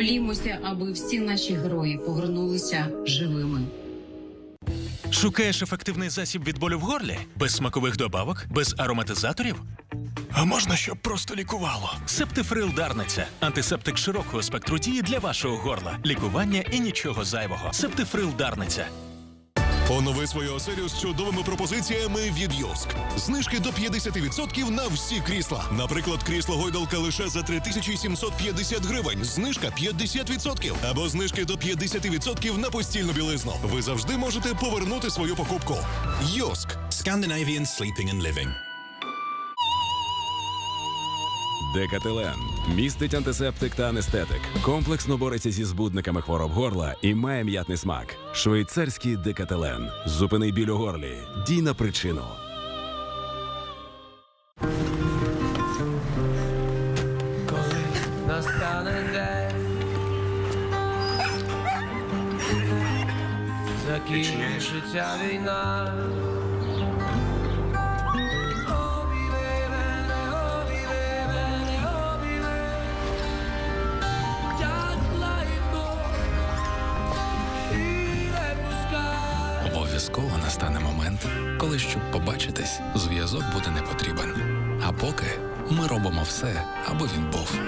Молімося, аби всі наші герої повернулися живими. Шукаєш ефективний засіб від болю в горлі? Без смакових добавок, без ароматизаторів? А можна, щоб просто лікувало? Септифрил Дарниця. Антисептик широкого спектру дії для вашого горла. Лікування і нічого зайвого. Септифрил Дарниця. Онови свою оселю з чудовими пропозиціями від Йоск. Знижки до 50% на всі крісла. Наприклад, крісло гойдалка лише за 3750 гривень. Знижка 50%. Або знижки до 50% на постільну білизну. Ви завжди можете повернути свою покупку. Йоск. Scandinavian Sleeping and Living. Декателен містить антисептик та анестетик. Комплексно бореться зі збудниками хвороб горла і має м'ятний смак. Швейцарський декателен. Зупини біль у горлі. Дій на причину. коли настане війна. Побачитись, зв'язок буде не потрібен. А поки ми робимо все, аби він був.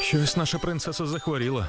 Щось наша принцеса захворіла.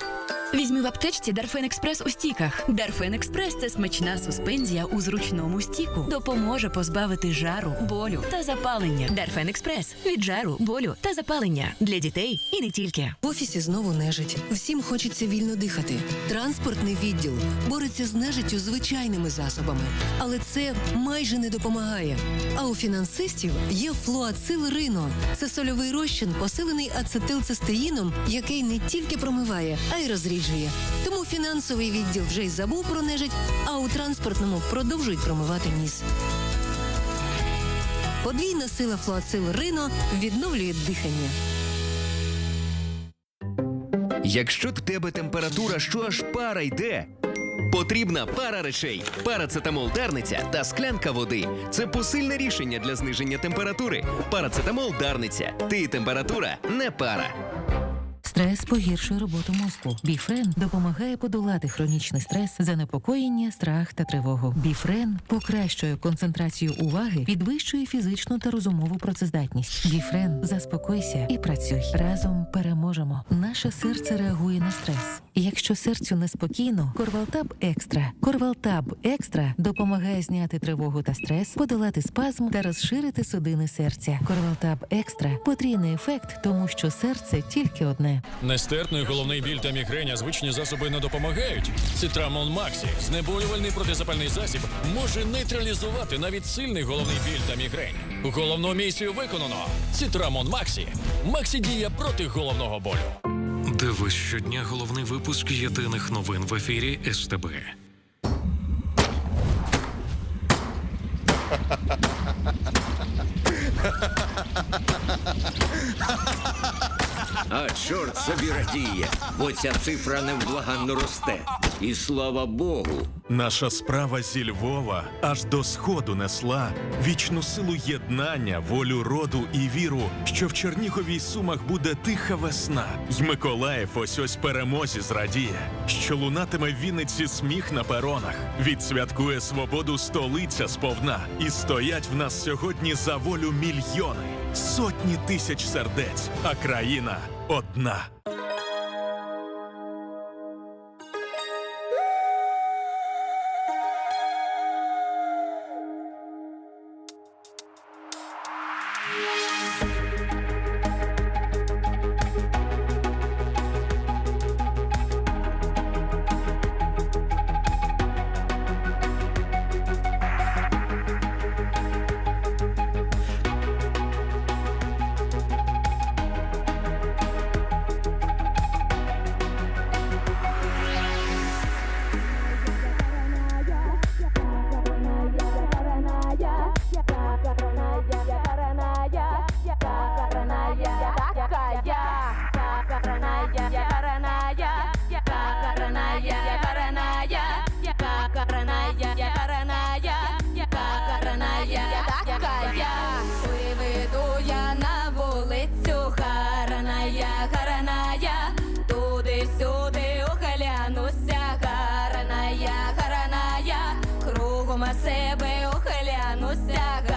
Візьми в аптечці Дарфен Експрес у стіках. Дарфен Експрес це смачна суспензія у зручному стіку. Допоможе позбавити жару, болю та запалення. Дарфен Експрес від жару, болю та запалення для дітей і не тільки. В офісі знову нежить. Всім хочеться вільно дихати. Транспортний відділ бореться з нежиттю звичайними засобами, але це майже не допомагає. А у фінансистів є флуацил Рино. Це сольовий розчин, посилений ацетилцистеїном, який не тільки промиває, а й розріджує. Тому фінансовий відділ вже й забув про нежить, а у транспортному продовжують промивати ніс. Подвійна сила флуацил Рино відновлює дихання. Якщо в тебе температура, що аж пара йде. Потрібна пара речей, парацетамол Дарниця та склянка води. Це посильне рішення для зниження температури. Парацетамол Дарниця. Ти температура не пара. Стрес погіршує роботу мозку. Біфрен допомагає подолати хронічний стрес, занепокоєння, страх та тривогу. Біфрен покращує концентрацію уваги, підвищує фізичну та розумову працездатність. Біфрен, заспокойся і працюй. Разом переможемо. Наше серце реагує на стрес. Якщо серцю неспокійно, Корвалтаб Екстра. Корвалтаб Екстра допомагає зняти тривогу та стрес, подолати спазм та розширити судини серця. Корвалтаб Екстра потрійний ефект, тому що серце тільки одне. Нестерпний головний біль та мігреня звичні засоби не допомагають. Цитрамон Максі, знеболювальний протизапальний засіб, може нейтралізувати навіть сильний головний біль та мігрень. Головну місію виконано. Цитрамон Максі. Максі діє проти головного болю. Дивись щодня головний випуск єдиних новин в ефірі СТБ. А чорт собі радіє, бо ця цифра невблаганно росте. І слава Богу. Наша справа зі Львова аж до сходу несла вічну силу єднання, волю роду і віру, що в Черніговій сумах буде тиха весна, й Миколаїв ось ось перемозі зрадіє, що лунатиме Вінниці сміх на перонах, відсвяткує свободу столиця сповна, і стоять в нас сьогодні за волю мільйони, сотні тисяч сердець, а країна одна. Дума себе охилянуся.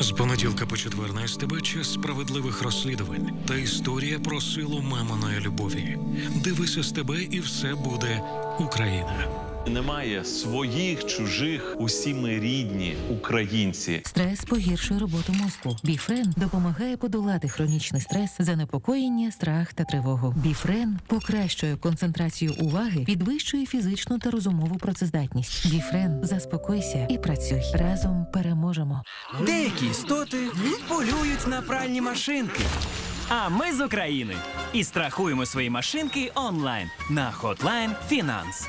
З понеділка по четвер на СТБ час справедливих розслідувань та історія про силу маминої любові. Дивись СТБ і все буде Україна. Немає своїх, чужих, усі ми рідні українці. Стрес погіршує роботу мозку. Біфрен допомагає подолати хронічний стрес, занепокоєння, страх та тривогу. Біфрен покращує концентрацію уваги, підвищує фізичну та розумову працездатність. Біфрен, заспокойся і працюй. Разом переможемо. Деякі істоти полюють на пральні машинки. А ми з України і страхуємо свої машинки онлайн на Hotline Finance.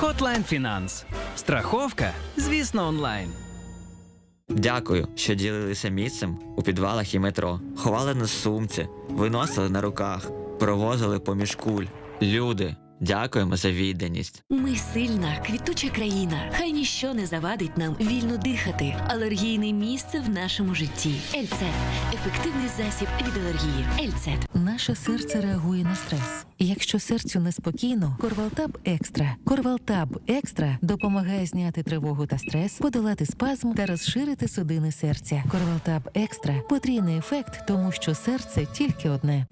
Hotline Finance. Страховка, звісно, онлайн. Дякую, що ділилися місцем у підвалах і метро. Ховали на сумці, виносили на руках, провозили поміж куль. Люди, дякуємо за відданість. Ми сильна, квітуча країна. Хай ніщо не завадить нам вільно дихати. Алергійне місце в нашому житті. Ельцет ефективний засіб від алергії. Ельцет. Наше серце реагує на стрес. Якщо серцю неспокійно, Корвалтаб Екстра. Корвалтаб Екстра допомагає зняти тривогу та стрес, подолати спазм та розширити судини серця. Корвалтаб Екстра потрійний ефект, тому що серце тільки одне.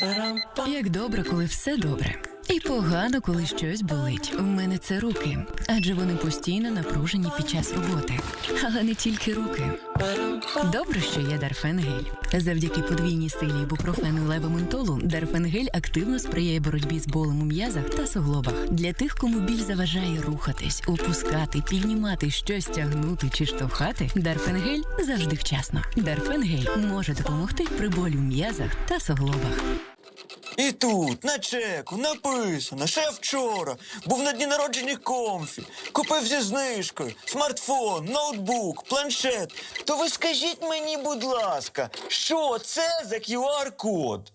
Як добре, коли все добре. І погано, коли щось болить. У мене це руки, адже вони постійно напружені під час роботи. Але не тільки руки. Добре, що є Дарфенгель. Завдяки подвійній силі ібупрофену і левоментолу Дарфенгель активно сприяє боротьбі з болем у м'язах та суглобах. Для тих, кому біль заважає рухатись, опускати, піднімати щось тягнути чи штовхати. Дарфенгель завжди вчасно. Дарфенгель може допомогти при болі в м'язах та суглобах. І тут, на чеку, написано, ще вчора. Був на дні народження комфі. Купив зі знижкою, смартфон, ноутбук, планшет. То ви скажіть мені, будь ласка, що це за QR-код?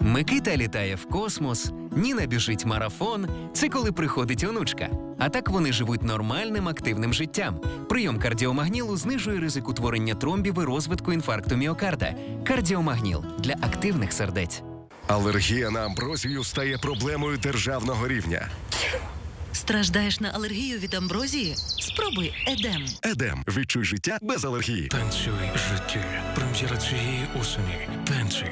Микита літає в космос, Ніна біжить марафон. Це коли приходить онучка. А так вони живуть нормальним активним життям. Прийом кардіомагнілу знижує ризик утворення тромбів і розвитку інфаркту міокарда. Кардіомагніл для активних сердець. Алергія на амброзію стає проблемою державного рівня. Страждаєш на алергію від амброзії? Спробуй едем. Едем. Відчуй життя без алергії. Танцюй життя. Прем'єра цієї осені. Танці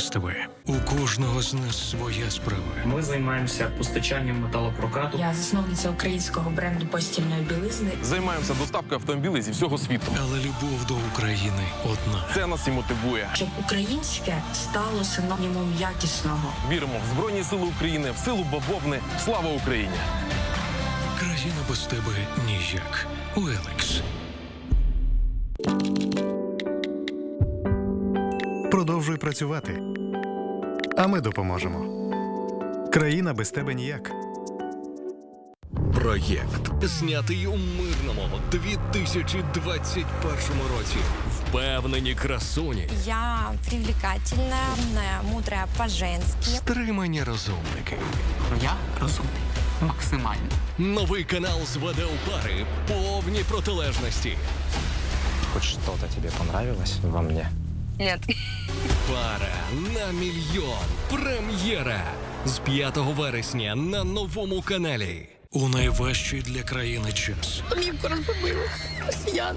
на СТБ. У кожного з нас своя справа. Ми займаємося постачанням металопрокату. Я засновниця українського бренду постільної білизни. Займаємося доставкою автомобілів зі всього світу. Але любов до України одна. Це нас і мотивує. Щоб українське стало синонімом якісного. Віримо в Збройні Сили України, в силу бавовни. Слава Україні! Країна без тебе ніяк. Уелекс. Продовжуй працювати. А ми допоможемо. Країна без тебе ніяк. Проєкт знятий у мирному 2021 році. Впевнені красуні, Я привлекательная, умная, мудрая по-женски. стримані розумники. Я розумний. Максимально. Новий канал зведе у пари повні протилежності. Хоть что-то тебе понравилось во мне? Нет. Пара на мільйон. Прем'єра з 5 вересня на новому каналі. У найважчий для країни час. Домівку розбомбили. Росіян.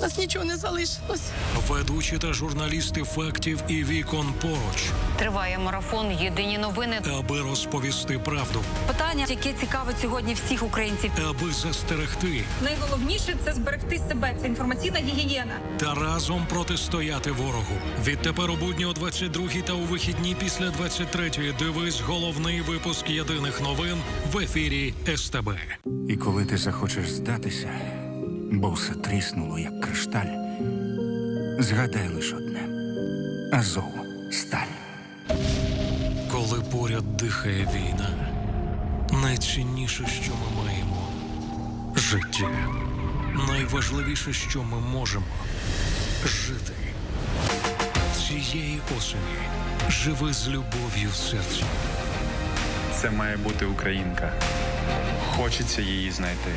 Нас нічого не залишилось. Ведучі та журналісти фактів і вікон поруч, Триває марафон. Єдині новини. аби розповісти правду, Питання, яке цікавить сьогодні всіх українців. аби застерегти Найголовніше це зберегти себе. Це інформаційна гігієна. та разом протистояти ворогу. Відтепер у будні о 22 та у вихідні після 23 дивись головний випуск єдиних новин в ефірі СТБ. І коли ти захочеш здатися, бо все тріснуло, як кришталь, згадай лиш одне Азов сталь. Коли поряд дихає війна, найцінніше, що ми маємо життя. Найважливіше, що ми можемо жити. Цієї осені живи з любов'ю в серці. Це має бути українка. Хочеться її знайти.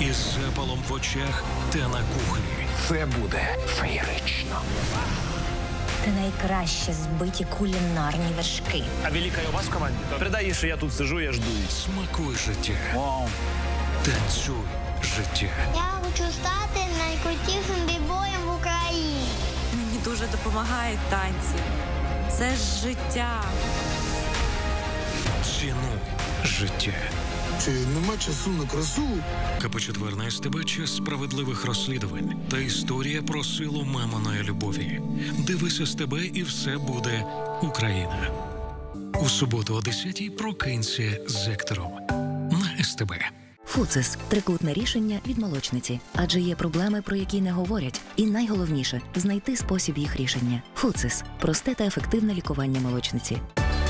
Із запалом в очах та на кухні. Це буде феєрично. Це найкраще збиті кулінарні вершки. А велика у вас в команді? Передай їй, що я тут сижу, я жду. Смакуй життя. Танцюй життя. Я хочу стати найкрутішим бібоєм в Україні. Мені дуже допомагають танці. Це ж життя. Цінуй життя. Чи нема часу на красу? КП4 на СТБ час справедливих розслідувань та історія про силу маминої любові. Дивися СТБ і все буде Україна. У суботу о 10-й прокинься з ектором на СТБ. Фуцис трикутне рішення від молочниці, адже є проблеми, про які не говорять, і найголовніше знайти спосіб їх рішення. Фуцис просте та ефективне лікування молочниці.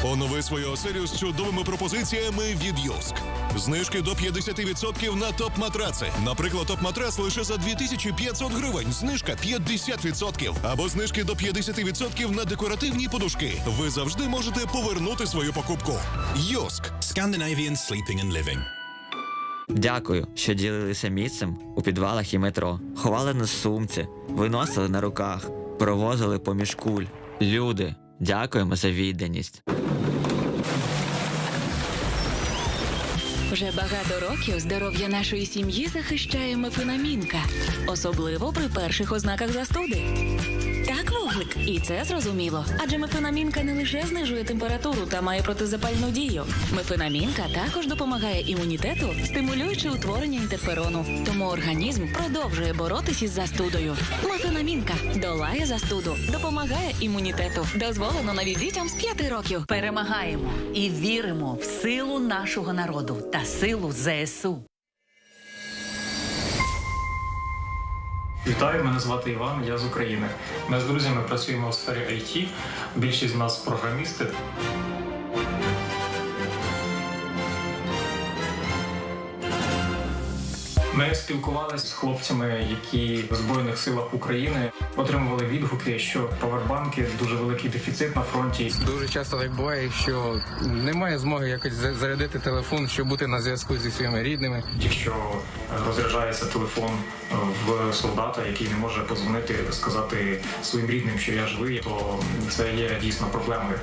Онови свою оселю з чудовими пропозиціями від Йоск. Знижки до 50% на топ-матраци. Наприклад, топ-матрац лише за 2500 гривень. Знижка 50%. Або знижки до 50% на декоративні подушки. Ви завжди можете повернути свою покупку. Йоск. Scandinavian Sleeping and Living. Дякую, що ділилися місцем у підвалах і метро. Ховали на сумці, виносили на руках, провозили поміж куль. Люди, дякуємо за відданість. Вже багато років здоров'я нашої сім'ї захищає мефенамінка, особливо при перших ознаках застуди. Так, і це зрозуміло. Адже мефенамінка не лише знижує температуру та має протизапальну дію. Мефенамінка також допомагає імунітету, стимулюючи утворення інтерферону. Тому організм продовжує боротися із застудою. Мефенамінка долає застуду, допомагає імунітету. Дозволено навіть дітям з 5 років. Перемагаємо і віримо в силу нашого народу та силу ЗСУ. Вітаю, мене звати Іван, я з України. Ми з друзями працюємо в сфері IT. Більшість з нас програмісти. Ми спілкувалися з хлопцями, які в Збройних силах України отримували відгуки, що павербанки дуже великий дефіцит на фронті. Дуже часто так буває, що немає змоги якось за- зарядити телефон, щоб бути на зв'язку зі своїми рідними. Якщо розряджається телефон в солдата, який не може позвонити, сказати своїм рідним, що я живий, то це є дійсно проблемою.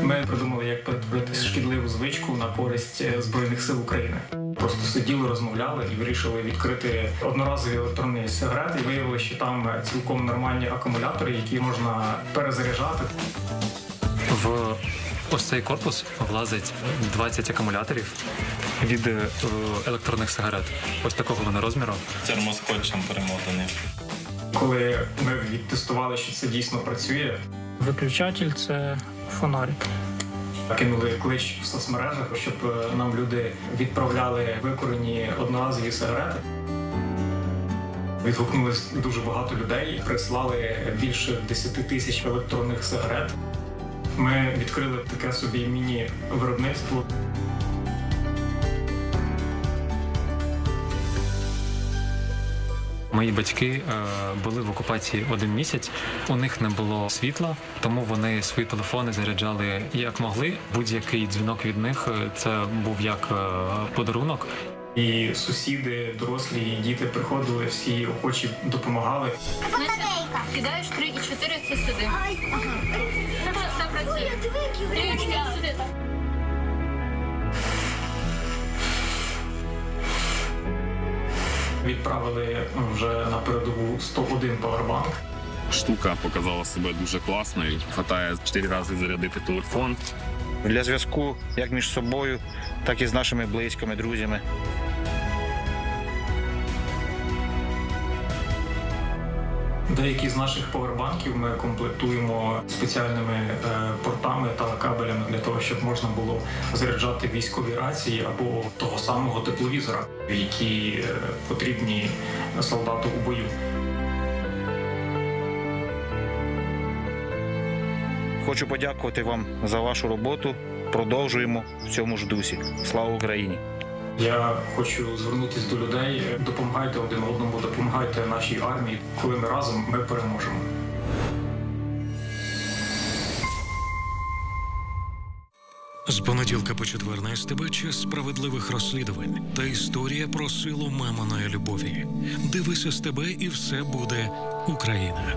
Ми придумали, як перетворити шкідливу звичку на користь е, збройних сил України. Просто сиділи, розмовляли і вирішили відкрити одноразові електронні сигарети. І виявили, що там цілком нормальні акумулятори, які можна перезаряджати. В ось цей корпус влазить 20 акумуляторів від е, електронних сигарет. Ось такого вони розміру. Термоскотчем перемотаний. Коли ми відтестували, що це дійсно працює, Виключатель це фонарик. кинули клич в соцмережах, щоб е, нам люди відправляли викорені одноразові сигарети. Відгукнулось дуже багато людей, прислали більше 10 тисяч електронних сигарет. Ми відкрили таке собі міні-виробництво. Мої батьки е, були в окупації один місяць. У них не було світла, тому вони свої телефони заряджали як могли. Будь-який дзвінок від них е, це був як е, подарунок. І сусіди, дорослі, і діти приходили, всі охочі допомагали. Батарейка. Кидаєш 3 і 4 це сюди. Ага. Все працює. 3 і 4 сюди. Відправили вже на передову 101 павербанк. Штука показала себе дуже класною. Хватає чотири рази зарядити телефон. Для зв'язку як між собою, так і з нашими близькими, друзями. Деякі з наших повербанків ми комплектуємо спеціальними е, портами та кабелями для того, щоб можна було заряджати військові рації або того самого тепловізора, які е, потрібні солдату у бою. Хочу подякувати вам за вашу роботу. Продовжуємо в цьому ж дусі. Слава Україні! Я хочу звернутися до людей. Допомагайте один одному, допомагайте нашій армії. Коли ми разом, ми переможемо. З понеділка по четвер на СТБ час справедливих розслідувань та історія про силу маминої любові. Дивися СТБ і все буде Україна.